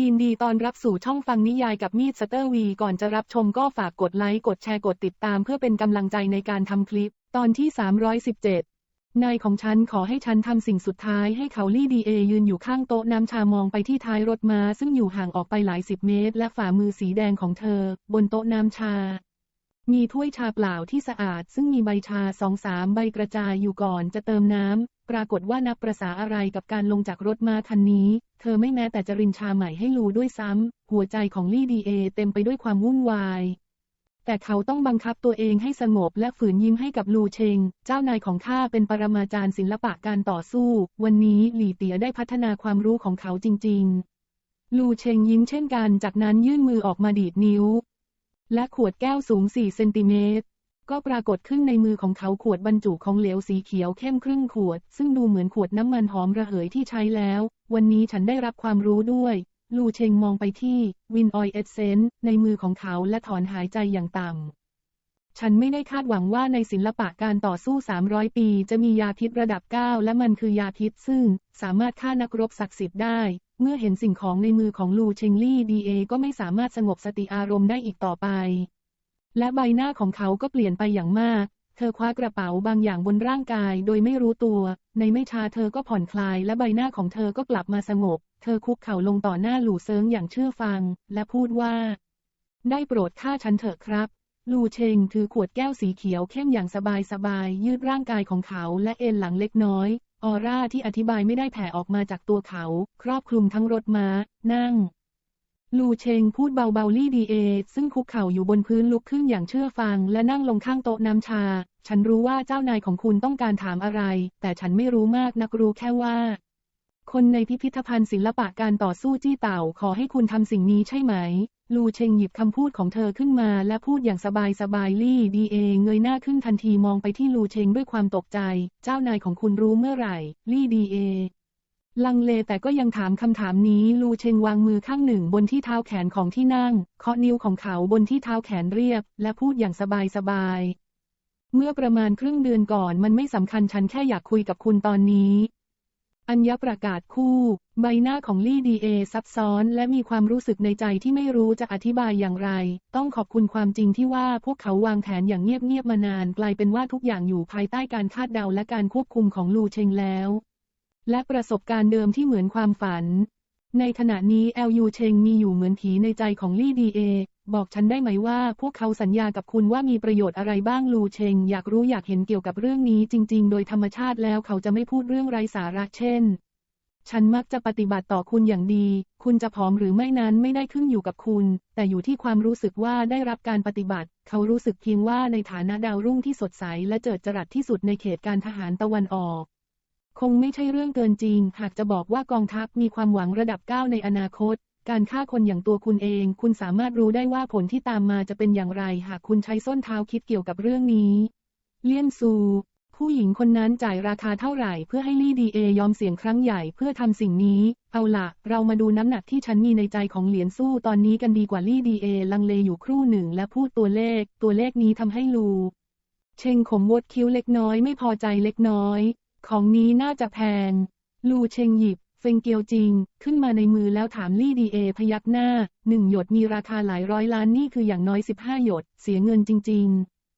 ยินดีตอนรับสู่ช่องฟังนิยายกับมีดสเตอร์วี ก่อนจะรับชมก็ฝากกดไลค์ กดแชร์ กดติดตามเพื่อเป็นกำลังใจในการทำคลิป ตอนที่ 317 นายของฉันขอให้ฉันทำสิ่งสุดท้ายให้เขาลี่ดีเอยืนอยู่ข้างโต๊ะน้ำชามองไปที่ท้ายรถม้าซึ่งอยู่ห่างออกไปหลายสิบเมตร และฝ่ามือสีแดงของเธอ บนโต๊ะน้ำชา มีถ้วยชาเปล่าที่สะอาด ซึ่งมีใบชาสองสามใบกระจายอยู่ก่อนจะเติมน้ำ ปรากฏว่านับประษาอะไรกับการลงจากรถมาคันนี้ เธอไม่แม้แต่จะรินชาใหม่ให้ลูด้วยซ้ำ หัวใจของลี่ดีเอเต็มไปด้วยความวุ่นวาย แต่เขาต้องบังคับตัวเองให้สงบและฝืนยิ้มให้กับลูเชง เจ้านายของข้าเป็นปรมาจารย์ศิลปะการต่อสู้ วันนี้หลี่เตียได้พัฒนาความรู้ของเขาจริง ๆ ลูเชงยิ้มเช่นกัน จากนั้นยื่นมือออกมาดีดนิ้ว และขวดแก้วสูง 4 เซนติเมตร ก็ปรากฏขึ้นในมือของเขาขวดบรรจุของเหลวสีเขียวเข้มครึ่งขวด ซึ่งดูเหมือนขวดน้ำมันหอมระเหยที่ใช้แล้ว วันนี้ฉันได้รับความรู้ด้วย ลูเชงมองไปที่วินออยเอเซนในมือของเขาและถอนหายใจอย่างต่ำ ฉันไม่ได้คาดหวังว่าในศิลปะการต่อสู้ 300 ปี จะมียาพิษระดับ 9 และมันคือยาพิษซึ่งสามารถฆ่านักรบศักดิ์สิทธิ์ได้ เมื่อเห็นสิ่งของในมือของลูเชงลี่ดีเอก็ไม่สามารถสงบสติอารมณ์ได้อีกต่อไป และใบหน้าของเขาก็เปลี่ยนไปอย่างมาก เธอคว้ากระเป๋าบางอย่างบนร่างกายโดยไม่รู้ตัว ในไม่ช้าเธอก็ผ่อนคลายและใบหน้าของเธอก็กลับมาสงบ เธอคุกเข่าลงต่อหน้าหลู่เซิงอย่างเชื่อฟัง และพูดว่า ได้โปรดฆ่าฉันเถอะครับลูเชงถือขวดแก้วสีเขียวเข้มอย่างสบายสบายๆยืดร่างกายของเขาและเอ็นหลังเล็กน้อย ออร่าที่อธิบายไม่ได้แผ่ออกมาจากตัวเขา ครอบคลุมทั้งรถม้า นั่ง ลูเชงพูดเบาๆลี่ดีเอ ซึ่งคุกเข่าอยู่บนพื้นลุกขึ้นอย่างเชื่อฟัง และนั่งลงข้างโต๊ะน้ำชา ฉันรู้ว่าเจ้านายของคุณต้องการถามอะไร แต่ฉันไม่รู้มากนักรู้แค่ว่า คนในพิพิธภัณฑ์ศิลปะการต่อสู้จี้เต่าขอให้คุณทำสิ่งนี้ใช่ไหม ลูเชงหยิบคำพูดของเธอขึ้นมาและพูดอย่างสบายสบายๆลี่ดีเอเงยหน้าขึ้นทันทีมองไปที่ลูเชงด้วยความตกใจ เจ้านายของคุณรู้เมื่อไหร่ ลี่ดีเอ ลังเลแต่ก็ยังถามคำถามนี้ลูเชงวางมือข้างหนึ่งบนที่เท้าแขนของที่นั่ง เคาะนิ้วของเขาบนที่เท้าแขนเรียบ และพูดอย่างสบายสบายๆเมื่อประมาณครึ่งเดือนก่อนมันไม่สำคัญฉันแค่อยากคุยกับคุณตอนนี้ อัญญประกาศคู่ ใบหน้าของลี่ดีเอซับซ้อนและมีความรู้สึกในใจที่ไม่รู้จะอธิบายอย่างไร ต้องขอบคุณความจริงที่ว่าพวกเขาวางแผนอย่างเงียบๆมานาน กลายเป็นว่าทุกอย่างอยู่ภายใต้การคาดเดาและการควบคุมของลูเชงแล้ว และประสบการณ์เดิมที่เหมือนความฝัน ในขณะนี้แอลยูเชงมีอยู่เหมือนผีในใจของลี่ดีเอ บอกฉันได้ไหมว่าพวกเขาสัญญากับคุณว่ามีประโยชน์อะไรบ้างลูเชง อยากรู้อยากเห็นเกี่ยวกับเรื่องนี้จริง ๆ โดยธรรมชาติแล้วเขาจะไม่พูดเรื่องไร้สาระเช่น ฉันมักจะปฏิบัติต่อคุณอย่างดี คุณจะผอมหรือไม่นั้นไม่ได้ขึ้นอยู่กับคุณ แต่อยู่ที่ความรู้สึกว่าได้รับการปฏิบัติ เขารู้สึกเพียงว่าในฐานะดาวรุ่งที่สดใสและเจิดจรัสที่สุดในเขตการทหารตะวันออก คงไม่ใช่เรื่องเกินจริง หากจะบอกว่ากองทัพมีความหวังระดับก้าวในอนาคต การฆ่าคนอย่างตัวคุณเอง คุณสามารถรู้ได้ว่าผลที่ตามมาจะเป็นอย่างไร หากคุณใช้ส้นเท้าคิดเกี่ยวกับเรื่องนี้ เลี่ยนซู ผู้หญิงคนนั้นจ่ายราคาเท่าไหร่เพื่อให้ลี่ดีเอยอมเสี่ยงครั้งใหญ่เพื่อทำสิ่งนี้ เอาล่ะเรามาดูน้ำหนักที่ฉันมีในใจของเหรียญสู้ตอนนี้กันดีกว่าลี่ดีเอลังเลอยู่ครู่หนึ่งและพูดตัวเลข ตัวเลขนี้ทำให้ลู เชงขมวดคิ้วเล็กน้อยไม่พอใจเล็กน้อย ของนี้น่าจะแพง ลูเชงหยิบ เฟงเกียวจริง ขึ้นมาในมือแล้วถามลี่ดีเอพยักหน้า หนึ่งหยดมีราคาหลายร้อยล้านนี่คืออย่างน้อย15หยด เสียเงินจริง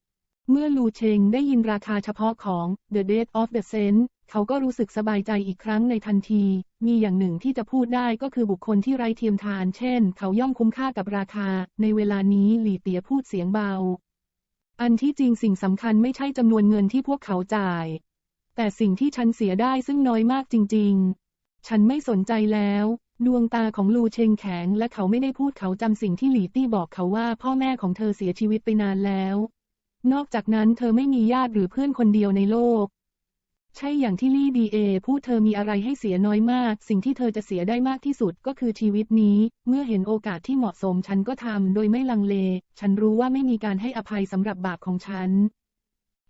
ๆ เมื่อลูเชงได้ยินราคาเฉพาะของ The Date of the Saint เขาก็รู้สึกสบายใจอีกครั้งในทันที มีอย่างหนึ่งที่จะพูดได้ก็คือบุคคลที่ไร้เทียมทาน เช่น เขาย่อมคุ้มค่ากับราคา ในเวลานี้หลี่เตียพูดเสียงเบา อันที่จริงสิ่งสำคัญไม่ใช่จำนวนเงินที่พวกเขาจ่าย แต่สิ่งที่ฉันเสียได้ซึ่งน้อยมากจริง ๆ ฉันไม่สนใจแล้ว ดวงตาของลูเชงแข็งและเขาไม่ได้พูดเขาจำสิ่งที่หลีตี้บอกเขาว่าพ่อแม่ของเธอเสียชีวิตไปนานแล้ว นอกจากนั้นเธอไม่มีญาติหรือเพื่อนคนเดียวในโลก ใช่อย่างที่ลี่ดีเอพูดเธอมีอะไรให้เสียน้อยมาก สิ่งที่เธอจะเสียได้มากที่สุดก็คือชีวิตนี้ เมื่อเห็นโอกาสที่เหมาะสมฉันก็ทำโดยไม่ลังเล ฉันรู้ว่าไม่มีการให้อภัยสำหรับบาปของฉัน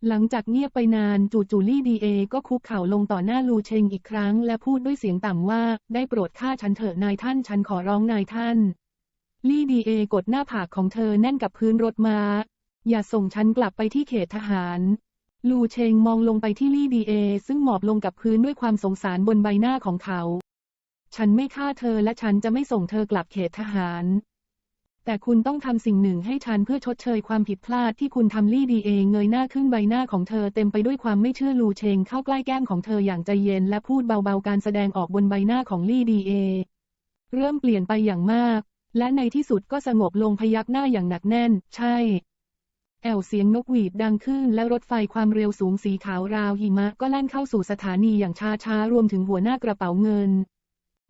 หลังจากเงียบไปนานจู่ๆลี่ดีเอก็คุกเข่าลงต่อหน้าลูเชงอีกครั้งและพูดด้วยเสียงต่ำว่า ได้โปรดฆ่าฉันเถอะนายท่านฉันขอร้องนายท่าน ลี่ดีเอกดหน้าผากของเธอแน่นกับพื้นรถม้า อย่าส่งฉันกลับไปที่เขตทหาร ลูเชงมองลงไปที่ลี่ดีเอซึ่งหมอบลงกับพื้นด้วยความสงสารบนใบหน้าของเขา ฉันไม่ฆ่าเธอและฉันจะไม่ส่งเธอกลับเขตทหาร แต่คุณต้องทำสิ่งหนึ่งให้ฉันเพื่อชดเชยความผิดพลาดที่คุณทำลี่ดีเองเงยหน้าขึ้นใบหน้าของเธอเต็มไปด้วยความไม่เชื่อลูเชงเข้าใกล้แก้มของเธออย่างใจเย็นและพูดเบาๆการแสดงออกบนใบหน้าของลี่ดีเอ เริ่มเปลี่ยนไปอย่างมาก และในที่สุดก็สงบลงพยักหน้าอย่างหนักแน่น ใช่ แอวเสียงนกหวีดดังขึ้นและรถไฟความเร็วสูงสีขาวราวหิมะก็แล่นเข้าสู่สถานีอย่างช้าๆรวมถึงหัวหน้ากระเป๋าเงิน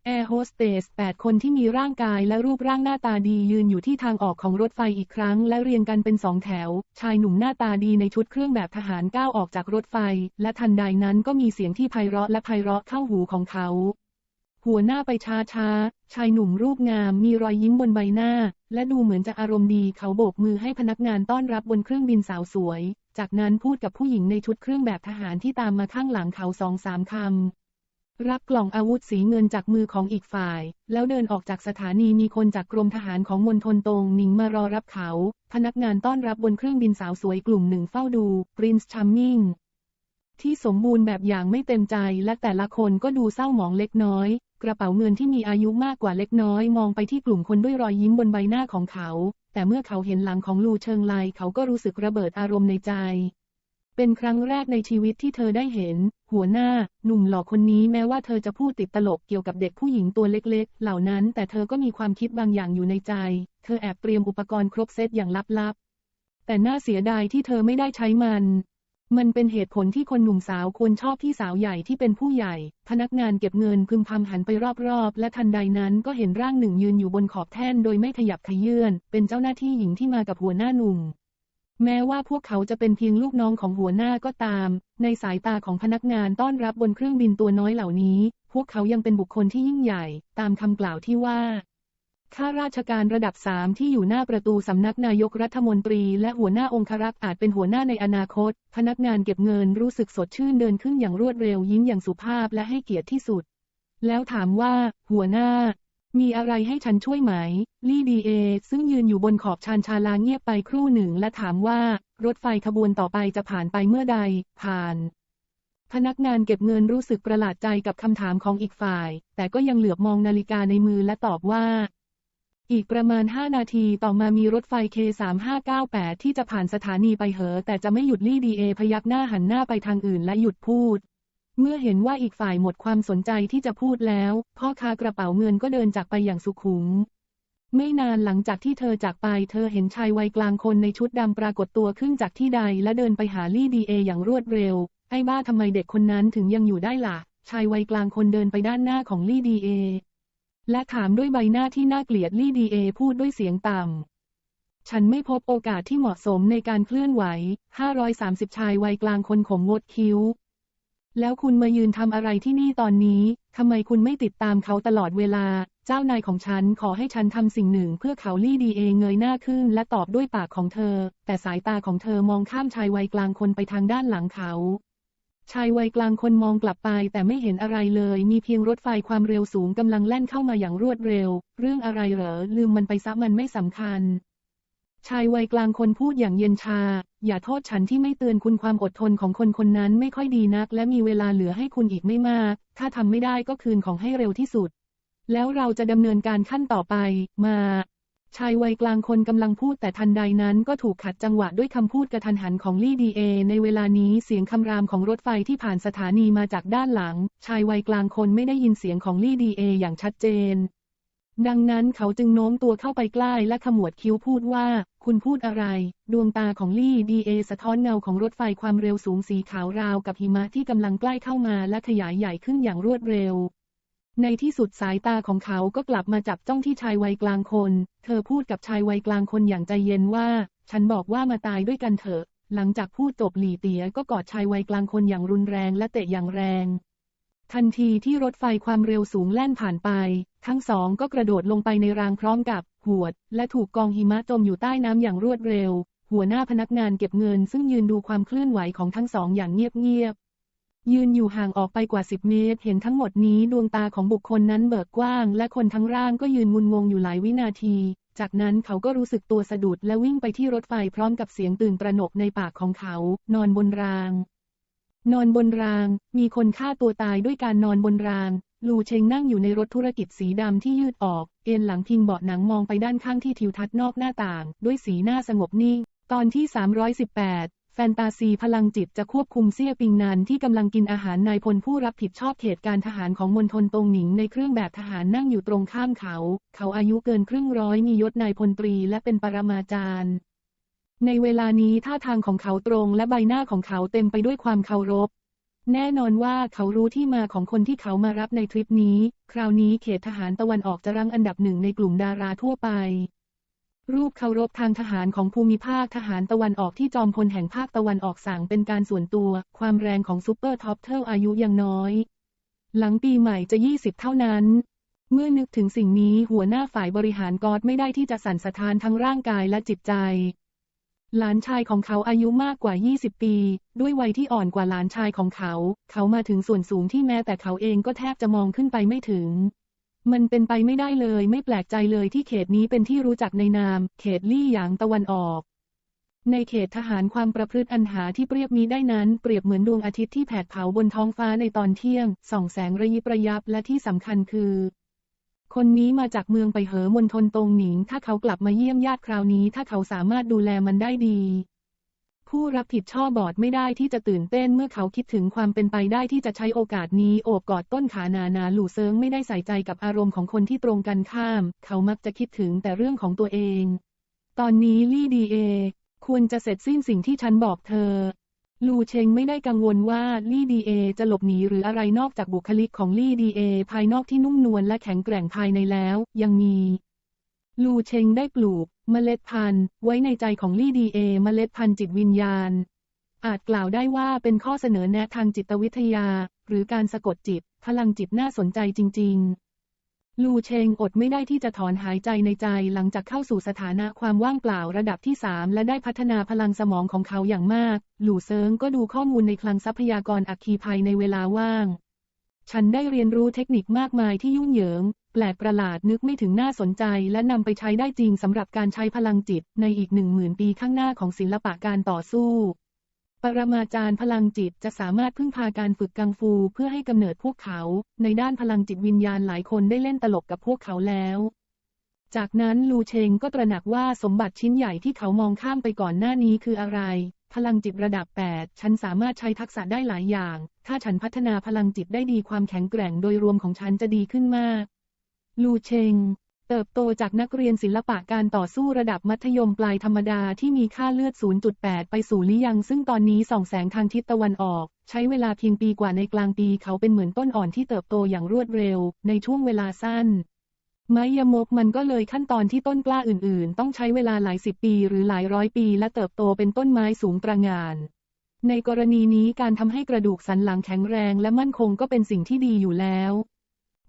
แอร์โฮสเตส8คนที่มีร่างกายและรูปร่างหน้าตาดียืนอยู่ที่ทางออกของรถไฟอีกครั้ง และเรียงกันเป็นสองแถว ชายหนุ่มหน้าตาดีในชุดเครื่องแบบทหารก้าวออกจากรถไฟ และทันใดนั้นก็มีเสียงที่ไพเราะและไพเราะเข้าหูของเขา หัวหน้าไปช้าช้า ชายหนุ่มรูปงามมีรอยยิ้มบนใบหน้า และดูเหมือนจะอารมณ์ดีเขาโบกมือให้พนักงานต้อนรับบนเครื่องบินสาวสวย จากนั้นพูดกับผู้หญิงในชุดเครื่องแบบทหารที่ตามมาข้างหลังเขาสองสามคำ รับกล่องอาวุธสีเงินจากมือของอีกฝ่าย แล้วเดินออกจากสถานีมีคนจากกรมทหารของมณฑลตงหนิงมารอรับเขา พนักงานต้อนรับบนเครื่องบินสาวสวยกลุ่มหนึ่งเฝ้าดู Prince Charming ที่สมบูรณ์แบบอย่างไม่เต็มใจและแต่ละคนก็ดูเศร้าหมองเล็กน้อย กระเป๋าเงินที่มีอายุมากกว่าเล็กน้อย มองไปที่กลุ่มคนด้วยรอยยิ้มบนใบหน้าของเขา แต่เมื่อเขาเห็นหลังของลูเชิงไลเขาก็รู้สึกระเบิดอารมณ์ในใจ เป็นครั้งแรกในชีวิตที่เธอได้เห็น หัวหน้า หนุ่มหล่อคนนี้แม้ว่าเธอจะพูดติดตลกเกี่ยวกับเด็กผู้หญิงตัวเล็กๆ เหล่านั้น แต่เธอก็มีความคิดบางอย่างอยู่ในใจ เธอแอบเตรียมอุปกรณ์ครบเซตอย่างลับๆ แต่น่าเสียดายที่เธอไม่ได้ใช้มัน มันเป็นเหตุผลที่คนหนุ่มสาวควรชอบพี่สาวใหญ่ที่เป็นผู้ใหญ่ พนักงานเก็บเงินพึมพำหันไปรอบๆ และทันใดนั้นก็เห็นร่างหนึ่งยืนอยู่บนขอบแท่นโดยไม่ขยับขยื่นเป็นเจ้าหน้าที่หญิงที่มากับหัวหน้าหนุ่ม แม้ว่าพวกเขาจะเป็นเพียงลูกน้องของหัวหน้าก็ตาม ในสายตาของพนักงานต้อนรับบนเครื่องบินตัวน้อยเหล่านี้ พวกเขายังเป็นบุคคลที่ยิ่งใหญ่ ตามคำกล่าวที่ว่า ข้าราชการระดับสามที่อยู่หน้าประตูสำนักนายกรัฐมนตรีและหัวหน้าองครักษ์อาจเป็นหัวหน้าในอนาคต พนักงานเก็บเงินรู้สึกสดชื่นเดินขึ้นอย่างรวดเร็วยิ้มอย่างสุภาพและให้เกียรติที่สุด แล้วถามว่า หัวหน้า มีอะไรให้ฉันช่วยไหม ลี่ดีเอ ซึ่งยืนอยู่บนขอบชานชาลาเงียบไปครู่หนึ่งและถามว่า รถไฟขบวนต่อไปจะผ่านไปเมื่อใด ผ่าน พนักงานเก็บเงินรู้สึกประหลาดใจกับคำถามของอีกฝ่าย แต่ก็ยังเหลือบมองนาฬิกาในมือและตอบว่า อีกประมาณ 5 นาทีต่อมามีรถไฟ K3598 ที่จะผ่านสถานีไปเหอ แต่จะไม่หยุดลี่ดีเอพยักหน้าหันหน้าไปทางอื่นและหยุดพูด เมื่อเห็นว่าอีกฝ่ายหมดความสนใจที่จะพูดแล้ว พ่อค้ากระเป๋าเงินก็เดินจากไปอย่างสุขุม ไม่นานหลังจากที่เธอจากไป เธอเห็นชายวัยกลางคนในชุดดำปรากฏตัวขึ้นจากที่ใด และเดินไปหาลี่ดีเออย่างรวดเร็ว ไอ้บ้าทำไมเด็กคนนั้นถึงยังอยู่ได้ล่ะ ชายวัยกลางคนเดินไปด้านหน้าของลี่ดีเอและถามด้วยใบหน้าที่น่าเกลียดลี่ดีเอพูดด้วยเสียงต่ำ ฉันไม่พบโอกาสที่เหมาะสมในการเคลื่อนไหว 530 ชายวัยกลางคนขมงดคิ้ว แล้วคุณมายืนทำอะไรที่นี่ตอนนี้ ทำไมคุณไม่ติดตามเขาตลอดเวลา เจ้านายของฉันขอให้ฉันทำสิ่งหนึ่งเพื่อเขาลี่ดีเอเงยหน้าขึ้นและตอบด้วยปากของเธอ แต่สายตาของเธอมองข้ามชายวัยกลางคนไปทางด้านหลังเขา ชายวัยกลางคนมองกลับไปแต่ไม่เห็นอะไรเลย มีเพียงรถไฟความเร็วสูงกำลังแล่นเข้ามาอย่างรวดเร็ว เรื่องอะไรเหรอลืมมันไปซะมันไม่สำคัญ ชายวัยกลางคนพูดอย่างเย็นชา อย่าโทษฉันที่ไม่เตือนคุณความอดทนของคนคนนั้นไม่ค่อยดีนัก และมีเวลาเหลือให้คุณอีกไม่มาก ถ้าทำไม่ได้ก็คืนของให้เร็วที่สุด แล้วเราจะดำเนินการขั้นต่อไป มา ชายวัยกลางคนกำลังพูดแต่ทันใดนั้นก็ถูกขัดจังหวะด้วยคำพูดกระทันหันของลี่ดีเอในเวลานี้เสียงคำรามของรถไฟที่ผ่านสถานีมาจากด้านหลัง ชายวัยกลางคนไม่ได้ยินเสียงของลี่ดีเออย่างชัดเจน ดังนั้นเขาจึงโน้มตัวเข้าไปใกล้และขมวดคิ้วพูดว่า คุณพูดอะไร ดวงตาของลี่ดีเอสะท้อนเงาของรถไฟความเร็วสูงสีขาวราวกับหิมะที่กำลังใกล้เข้ามาและขยายใหญ่ขึ้นอย่างรวดเร็ว ในที่สุดสายตาของเขาก็กลับมาจับจ้องที่ชายวัยกลางคน เธอพูดกับชายวัยกลางคนอย่างใจเย็นว่า ฉันบอกว่ามาตายด้วยกันเถอะ หลังจากพูดจบหลี่เตียก็กอดชายวัยกลางคนอย่างรุนแรงและเตะอย่างแรง ทันทีที่รถไฟความเร็วสูงแล่นผ่านไป ทั้งสองก็กระโดดลงไปในรางพร้อมกับ หวด และถูกกองหิมะจมอยู่ใต้น้ำอย่างรวดเร็ว หัวหน้าพนักงานเก็บเงินซึ่งยืนดูความเคลื่อนไหวของทั้งสองอย่างเงียบๆ ยืนอยู่ห่างออกไปกว่า10เมตร เห็นทั้งหมดนี้ดวงตาของบุคคลนั้นเบิกกว้าง และคนทั้งร่างก็ยืนงุนงงอยู่หลายวินาที จากนั้นเขาก็รู้สึกตัวสะดุดและวิ่งไปที่รถไฟพร้อมกับเสียงตื่นตระหนกในปากของเขา นอนบนราง นอนบนราง มีคนฆ่าตัวตายด้วยการนอนบนราง ลูเชงนั่งอยู่ในรถธุรกิจสีดำที่ยืดออก เอนหลังพิงเบาะหนังมองไปด้านข้างที่ทิวทัศน์นอกหน้าต่าง ด้วยสีหน้าสงบนิ่ง ตอนที่ 318 แฟนตาซีพลังจิตจะควบคุมเซี่ยปิงนานที่กำลังกินอาหารนายพลผู้รับผิดชอบเขตการทหารของมณฑลตงหนิงในเครื่องแบบทหารนั่งอยู่ตรงข้ามเขา เขาอายุเกินครึ่งร้อยมียศนายพลตรีและเป็นปรมาจารย์ ในเวลานี้ท่าทางของเขาตรงและใบหน้าของเขาเต็มไปด้วยความเคารพ แน่นอนว่าเขารู้ที่มาของคนที่เขามารับในทริปนี้ คราวนี้เขตทหารตะวันออกจะรั้งอันดับหนึ่งในกลุ่มดาราทั่วไป รูปเคารพทางทหารของภูมิภาคทหารตะวันออกที่จอมพลแห่งภาคตะวันออกสั่งเป็นการส่วนตัว ความแรงของซูเปอร์ท็อปเทิลอายุยังน้อย หลังปีใหม่จะ 20 เท่านั้นเมื่อนึกถึงสิ่งนี้หัวหน้าฝ่ายบริหารกอดไม่ได้ที่จะสั่นสะท้านทั้งร่างกายและจิตใจ หลานชายของเขาอายุมากกว่า 20 ปี ด้วยวัยที่อ่อนกว่าหลานชายของเขา เขามาถึงส่วนสูงที่แม้แต่เขาเองก็แทบจะมองขึ้นไปไม่ถึง มันเป็นไปไม่ได้เลย ไม่แปลกใจเลยที่เขตนี้เป็นที่รู้จักในนาม เขตลี่หยางตะวันออก ในเขตทหารความประพฤติอันหาที่เปรียบมีได้นั้น เปรียบเหมือนดวงอาทิตย์ที่แผดเผาบนท้องฟ้าในตอนเที่ยง ส่องแสงระยิบระยับและที่สำคัญคือ คนนี้มาจากเมืองไปเหอมณฑลตงหนิง ถ้าเขากลับมาเยี่ยมญาติคราวนี้ ถ้าเขาสามารถดูแลมันได้ดี ผู้รับผิดชอบบอดไม่ได้ที่จะตื่นเต้นเมื่อเขาคิดถึงความเป็นไปได้ที่จะใช้โอกาสนี้โอบกอดต้นขานานาหลู่เซิงไม่ได้ใส่ใจกับอารมณ์ของคนที่ตรงกันข้าม เขามักจะคิดถึงแต่เรื่องของตัวเอง ตอนนี้ลี่ดีเอ ควรจะเสร็จสิ้นสิ่งที่ฉันบอกเธอ ลูเชงไม่ได้กังวลว่าลี่ดีเอจะหลบหนีหรืออะไรนอกจากบุคลิกของลี่ดีเอภายนอกที่นุ่มนวลและแข็งแกร่งภายในแล้ว ยังมี ลูเชงได้ปลูก เมล็ดพันธุ์ ไว้ในใจของลี่ดีเอเมล็ดพันธุ์จิตวิญญาณ อาจกล่าวได้ว่าเป็นข้อเสนอแนะทางจิตวิทยา หรือการสะกดจิต พลังจิตน่าสนใจจริง ๆ ลูเชงอดไม่ได้ที่จะถอนหายใจในใจหลังจากเข้าสู่สถานะความว่างเปล่าระดับที่3และได้พัฒนาพลังสมองของเขาอย่างมาก หลู่เซิงก็ดูข้อมูลในคลังทรัพยากรอัคคีภัยในเวลาว่าง ฉันได้เรียนรู้เทคนิคมากมายที่ยุ่งเหยิง แปลกประหลาดนึกไม่ถึงน่าสนใจ และนำไปใช้ได้จริงสำหรับการใช้พลังจิตในอีกหนึ่งหมื่นปีข้างหน้าของศิลปะการต่อสู้ รมาจารย์พลังจิตจะสามารถพึ่งพาการฝึกกังฟูเพื่อให้กำเนิดพวกเขา ในด้านพลังจิตวิญญาณหลายคนได้เล่นตลกกับพวกเขาแล้ว จากนั้นลูเชงก็ตระหนักว่าสมบัติชิ้นใหญ่ที่เขามองข้ามไปก่อนหน้านี้คืออะไร พลังจิตระดับ 8 ฉันสามารถใช้ทักษะได้หลายอย่าง ถ้าฉันพัฒนาพลังจิตได้ดีความแข็งแกร่งโดยรวมของฉันจะดีขึ้นมาก ลูเชง เติบโตจากนักเรียนศิลปะการต่อสู้ระดับมัธยมปลายธรรมดาที่มีค่าเลือด 0.8 ไปสู่ลิยัง ซึ่งตอนนี้ส่องแสงทางทิศตะวันออก ใช้เวลาเพียงปีกว่าในกลางปีเขาเป็นเหมือนต้นอ่อนที่เติบโตอย่างรวดเร็ว ในช่วงเวลาสั้น ไม้ยมกมันก็เลยขั้นตอนที่ต้นกล้าอื่น ๆ ต้องใช้เวลาหลายสิบปีหรือหลายร้อยปีและเติบโตเป็นต้นไม้สูงตระหง่านในกรณีนี้การทำให้กระดูกสันหลังแข็งแรงและมั่นคงก็เป็นสิ่งที่ดีอยู่แล้ว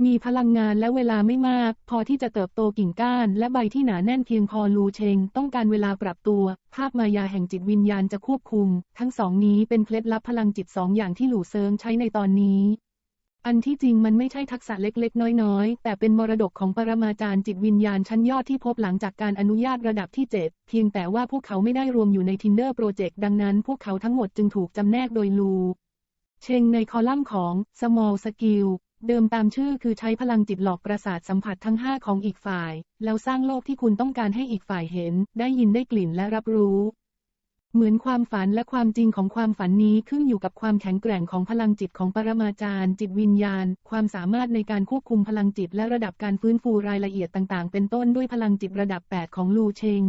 มีพลังงานและเวลาไม่มาก พอที่จะเติบโตกิ่งก้าน และใบที่หนาแน่นเพียงพอลูเชง ต้องการเวลาปรับตัว ภาพมายาแห่งจิตวิญญาณจะควบคุม ทั้งสองนี้เป็นเคล็ดลับพลังจิตสองอย่างที่หลู่เซิงใช้ในตอนนี้ อันที่จริงมันไม่ใช่ทักษะเล็กๆ น้อยๆ แต่เป็นมรดกของปรมาจารย์จิตวิญญาณชั้นยอดที่พบหลังจากการอนุญาตระดับที่ 7 เพียงแต่ว่าพวกเขาไม่ได้รวมอยู่ใน Tinder Project ดังนั้น พวกเขาทั้งหมดจึงถูกจำแนกโดยลูเชงในคอลัมน์ของ small skill เดิมตามชื่อคือใช้พลังจิตหลอกประสาทสัมผัสทั้ง 5 ของอีกฝ่าย แล้วสร้างโลกที่คุณต้องการให้อีกฝ่ายเห็น ได้ยินได้กลิ่นและรับรู้ เหมือนความฝันและความจริงของความฝันนี้ขึ้นอยู่กับความแข็งแกร่งของพลังจิตของปรมาจารย์ จิตวิญญาณ ความสามารถในการควบคุมพลังจิตและระดับการฟื้นฟูรายละเอียดต่างๆ เป็นต้นด้วยพลังจิตระดับ 8 ของลูเชง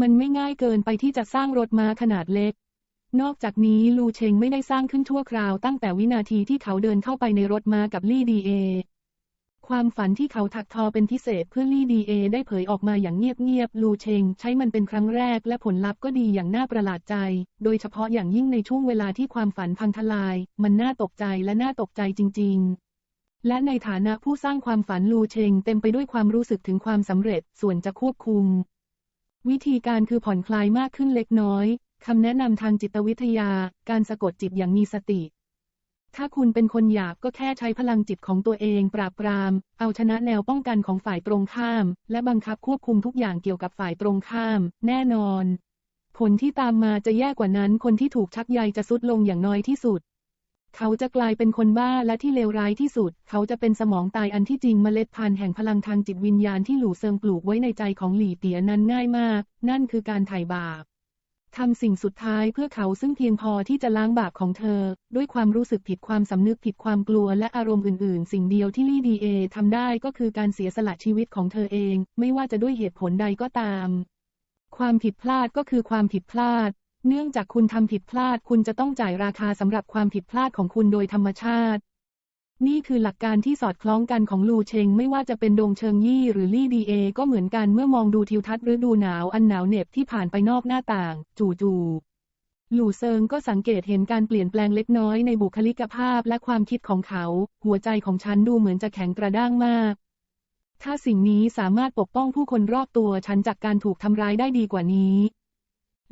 มันไม่ง่ายเกินไปที่จะสร้างรถม้าขนาดเล็ก นอกจากนี้ลูเชงไม่ได้สร้างขึ้นชั่วคราวตั้งแต่วินาทีที่เขาเดินเข้าไปในรถมากับลี่ดีเอ ความฝันที่เขาถักทอเป็นพิเศษเพื่อลี่ดีเอได้เผยออกมาอย่างเงียบๆ ลูเชงใช้มันเป็นครั้งแรกและผลลัพธ์ก็ดีอย่างน่าประหลาดใจ โดยเฉพาะอย่างยิ่งในช่วงเวลาที่ความฝันพังทลาย มันน่าตกใจและน่าตกใจจริง ๆและในฐานะผู้สร้างความฝันลูเชงเต็มไปด้วยความรู้สึกถึงความสำเร็จ ส่วนจะควบคุม วิธีการคือผ่อนคลายมากขึ้นเล็กน้อย คำแนะนำทางจิตวิทยา การสะกดจิตอย่างมีสติ ถ้าคุณเป็นคนหยาบก็แค่ใช้พลังจิตของตัวเองปราบปราม เอาชนะแนวป้องกันของฝ่ายตรงข้าม และบังคับควบคุมทุกอย่างเกี่ยวกับฝ่ายตรงข้าม แน่นอน ผลที่ตามมาจะแย่กว่านั้น คนที่ถูกชักใยจะสุดลงอย่างน้อยที่สุด เขาจะกลายเป็นคนบ้าและที่เลวร้ายที่สุด เขาจะเป็นสมองตายอันที่จริงเมล็ดพันธุ์แห่งพลังทางจิตวิญญาณที่หลู่เซิงปลูกไว้ในใจของหลี่เตียนั้นง่ายมาก นั่นคือการไถ่บาป ทำสิ่งสุดท้ายเพื่อเขาซึ่งเพียงพอที่จะล้างบาปของเธอ ด้วยความรู้สึกผิดความสำนึกผิดความกลัวและอารมณ์อื่นๆ สิ่งเดียวที่ลี่ดีเอทำได้ก็คือการเสียสละชีวิตของเธอเอง ไม่ว่าจะด้วยเหตุผลใดก็ตาม ความผิดพลาดก็คือความผิดพลาด เนื่องจากคุณทำผิดพลาดคุณจะต้องจ่ายราคาสำหรับความผิดพลาดของคุณโดยธรรมชาติ นี่คือหลักการที่สอดคล้องกันของลูเชงไม่ว่าจะเป็นดงเชิงยี่หรือลี่ดีเอ ก็เหมือนกันเมื่อมองดูทิวทัศน์ฤดูหนาวอันหนาวเหน็บที่ผ่านไปนอกหน้าต่าง จู่ๆหลู่เซิงก็สังเกตเห็นการเปลี่ยนแปลงเล็กน้อยในบุคลิกภาพและความคิดของเขา หัวใจของฉันดูเหมือนจะแข็งกระด้างมาก ถ้าสิ่งนี้สามารถปกป้องผู้คนรอบตัวฉันจากการถูกทำร้ายได้ดีกว่านี้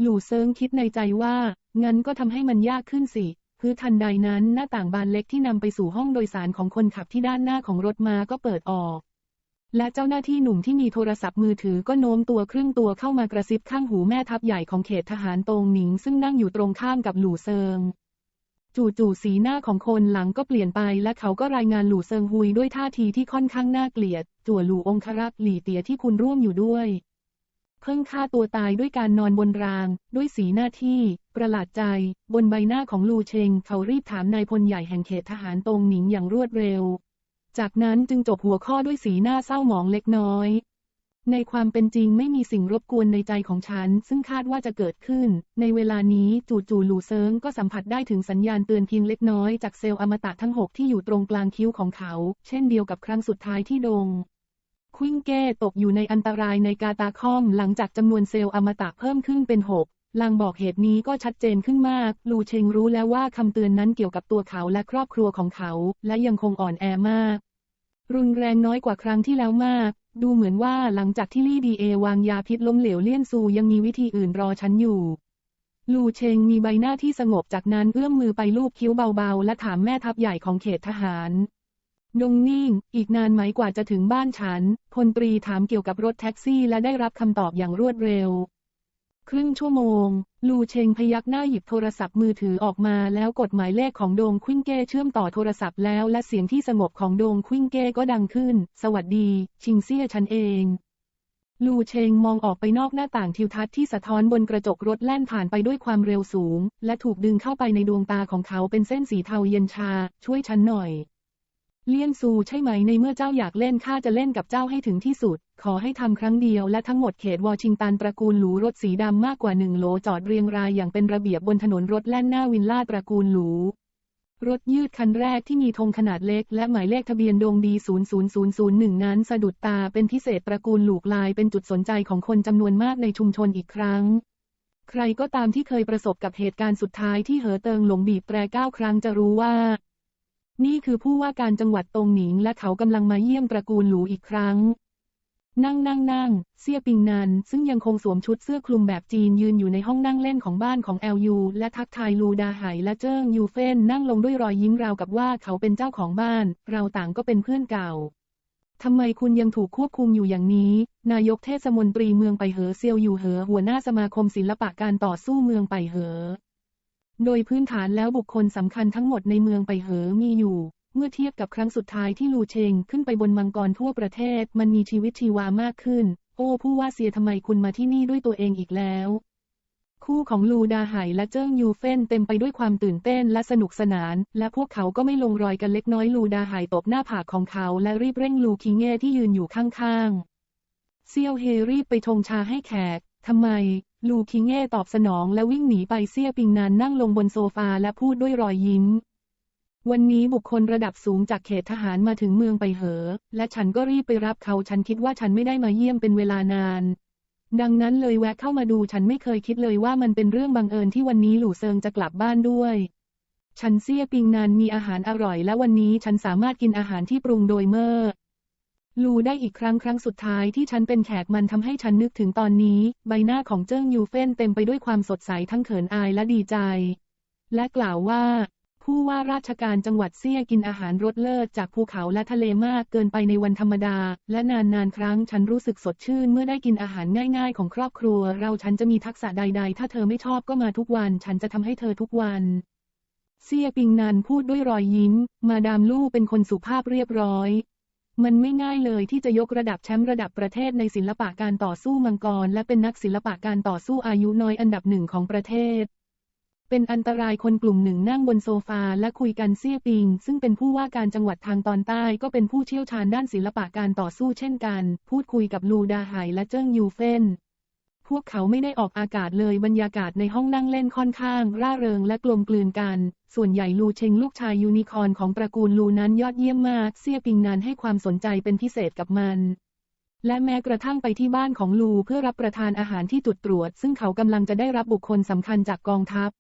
หลู่เซิงคิดในใจว่างั้นก็ทำให้มันยากขึ้นสิ คือทันใดนั้นหน้าต่างบานเล็กที่นำไปสู่ห้องโดยสารของคนขับที่ด้านหน้าของรถมาก็เปิดออก และเจ้าหน้าที่หนุ่มที่มีโทรศัพท์มือถือก็โน้มตัวครึ่งตัวเข้ามากระซิบข้างหูแม่ทัพใหญ่ของเขตทหารตงหนิง ซึ่งนั่งอยู่ตรงข้ามกับหลู่เซิง จู่ๆสีหน้าของคนหลังก็เปลี่ยนไปและเขาก็รายงานหลู่เซิงฮุยด้วยท่าทีที่ค่อนข้างน่าเกลียด จั่วหลู่องครักษ์หลี่เตียที่คุณร่วมอยู่ด้วย เพิ่งฆ่าตัวตายด้วยการนอนบนราง ด้วยสีหน้าที่ ประหลาดใจ บนใบหน้าของลูเชง เขารีบถามนายพลใหญ่แห่งเขตทหารตรงหนิงอย่างรวดเร็ว จากนั้นจึงจบหัวข้อด้วยสีหน้าเศร้าหมองเล็กน้อย ในความเป็นจริงไม่มีสิ่งรบกวนในใจของฉัน ซึ่งคาดว่าจะเกิดขึ้น ในเวลานี้จู่ๆหลูเซิงก็สัมผัสได้ถึงสัญญาณเตือนเพียงเล็กน้อยจากเซลล์อมตะทั้งหกที่อยู่ตรงกลางคิ้วของเขา เช่นเดียวกับครั้งสุดท้ายที่ดง ควิงเก้ตกอยู่ในอันตรายในกาตาคอมหลังจากจำนวนเซลล์อมตะเพิ่มขึ้นเป็นหกลางบอกเหตุนี้ก็ชัดเจนขึ้นมาก ลูเชงรู้แล้วว่าคำเตือนนั้นเกี่ยวกับตัวเขาและครอบครัวของเขา และยังคงอ่อนแอมาก รุนแรงน้อยกว่าครั้งที่แล้วมาก ดูเหมือนว่าหลังจากที่ลี่ดีเอวางยาพิษล้มเหลวเลี่ยนซูยังมีวิธีอื่นรอฉันอยู่ ลูเชงมีใบหน้าที่สงบจากนั้นเอื้อมมือไปลูบคิ้วเบาๆ และถามแม่ทัพใหญ่ของเขตทหาร นงนิ่ง อีกนานไหมกว่าจะถึงบ้านฉัน พลตรีถามเกี่ยวกับรถแท็กซี่และได้รับคำตอบอย่างรวดเร็ว ครึ่งชั่วโมง ลูเชงพยักหน้าหยิบโทรศัพท์มือถือออกมาแล้วกดหมายเลขของโดงควิงเก้เชื่อมต่อโทรศัพท์แล้วและเสียงที่สงบของโดงควิงเก้ก็ดังขึ้น สวัสดี ชิงเซี่ยฉันเองลูเชงมองออกไปนอกหน้าต่างทิวทัศน์ที่สะท้อนบนกระจกรถแล่นผ่านไปด้วยความเร็วสูง และถูกดึงเข้าไปในดวงตาของเขาเป็นเส้นสีเทาเย็นชา ช่วยฉันหน่อย เลี่ยนซูใช่ไหมในเมื่อเจ้าอยากเล่นข้าจะเล่นกับเจ้าให้ถึงที่สุด ขอให้ทำครั้งเดียวและทั้งหมดเขตวอชิงตันตระกูลหรูรถสีดำมากกว่าหนึ่งโหลจอดเรียงรายอย่างเป็นระเบียบบนถนนรถแล่นหน้าวินล่าตระกูลหรูรถยืดคันแรกที่มีธงขนาดเล็ก และหมายเลขทะเบียนดงดี 00001 นั้นสะดุดตาเป็นพิเศษตระกูลหลูกลายเป็นจุดสนใจของคนจำนวนมากในชุมชนอีกครั้ง ใครก็ตามที่เคยประสบกับเหตุการณ์สุดท้ายที่เหอเติงหลงบีบแตรเก้าครั้งจะรู้ว่า นี่คือผู้ว่าการจังหวัดตงหนิงและเขากำลังมาเยี่ยมตระกูลหลูอีกครั้ง นั่งนั่งนั่งเซี่ยปิงนันซึ่งยังคงสวมชุดเสื้อคลุมแบบจีนยืนอยู่ในห้องนั่งเล่นของบ้านของแอลยูและทักทายลูดาไหและเจิ้งยูเฟนนั่งลงด้วยรอยยิ้มราวกับว่าเขาเป็นเจ้าของบ้าน เราต่างก็เป็นเพื่อนเก่าทำไมคุณยังถูกควบคุมอยู่อย่างนี้ นายกเทศมนตรีเมืองไปเหอเซียวอยู่เหอหัวหน้าสมาคมศิลปะการต่อสู้เมืองไปเหอ โดยพื้นฐานแล้วบุคคลสำคัญทั้งหมดในเมืองไปเหอมีอยู่ เมื่อเทียบกับครั้งสุดท้ายที่ลูเชงขึ้นไปบนมังกรทั่วประเทศ มันมีชีวิตชีวามากขึ้น โอ้ผู้ว่าเสียทำไมคุณมาที่นี่ด้วยตัวเองอีกแล้ว คู่ของลูดาไหและเจิ้งยูเฟนเต็มไปด้วยความตื่นเต้นและสนุกสนาน และพวกเขาก็ไม่ลงรอยกันเล็กน้อยลูดาไหตบหน้าผากของเขาและรีบเร่งลูคิงเง่ที่ยืนอยู่ข้างๆเซียวเฮรีบไปชงชาให้แขกทำไม ลูคิงเง่ตอบสนองและวิ่งหนีไปเซี่ยปิงนานนั่งลงบนโซฟาและพูดด้วยรอยยิ้ม วันนี้บุคคลระดับสูงจากเขตทหารมาถึงเมืองไปเหอ และฉันก็รีบไปรับเขาฉันคิดว่าฉันไม่ได้มาเยี่ยมเป็นเวลานาน ดังนั้นเลยแวะเข้ามาดูฉันไม่เคยคิดเลยว่ามันเป็นเรื่องบังเอิญที่วันนี้หลู่เซิงจะกลับบ้านด้วยฉันเซี่ยปิงนานมีอาหารอร่อยและวันนี้ฉันสามารถกินอาหารที่ปรุงโดยเมอร์ ลูได้อีกครั้งครั้งสุดท้ายที่ฉันเป็นแขกมันทำให้ฉันนึกถึงตอนนี้ ใบหน้าของเจิ้งยูเฟนเต็มไปด้วยความสดใสทั้งเขินอายและดีใจ และกล่าวว่า ผู้ว่าราชการจังหวัดเซี่ยกินอาหารรสเลิศจากภูเขาและทะเลมากเกินไปในวันธรรมดา และนานๆครั้งฉันรู้สึกสดชื่นเมื่อได้กินอาหารง่ายๆของครอบครัว เราฉันจะมีทักษะใด ๆ ถ้าเธอไม่ชอบก็มาทุกวัน ฉันจะทำให้เธอทุกวันเซี่ยปิงนันพูดด้วยรอยยิ้ม มาดามลู่เป็นคนสุภาพเรียบร้อย มันไม่ง่ายเลยที่จะยกระดับแชมป์ระดับประเทศในศิลปะการต่อสู้มังกร และเป็นนักศิลปะการต่อสู้อายุน้อยอันดับหนึ่งของประเทศ เป็นอันตรายคนกลุ่มหนึ่งนั่งบนโซฟาและคุยกันเซี่ยปิง ซึ่งเป็นผู้ว่าการจังหวัดทางตอนใต้ก็เป็นผู้เชี่ยวชาญด้านศิลปะการต่อสู้เช่นกัน พูดคุยกับลูดาไหและเจิ้งยูเฟน พวกเขาไม่ได้ออกอากาศเลยบรรยากาศในห้องนั่งเล่นค่อนข้าง ร่าเริงและกลมกลืนกัน ส่วนใหญ่ลูเชงลูกชายยูนิคอร์นของตระกูลลูนั้นยอดเยี่ยมมากเซียปิงนันให้ความสนใจเป็นพิเศษกับมัน และแม้กระทั่งไปที่บ้านของลูเพื่อรับประทานอาหารที่จุดตรวจ ซึ่งเขากำลังจะได้รับบุคคลสำคัญจากกองทัพ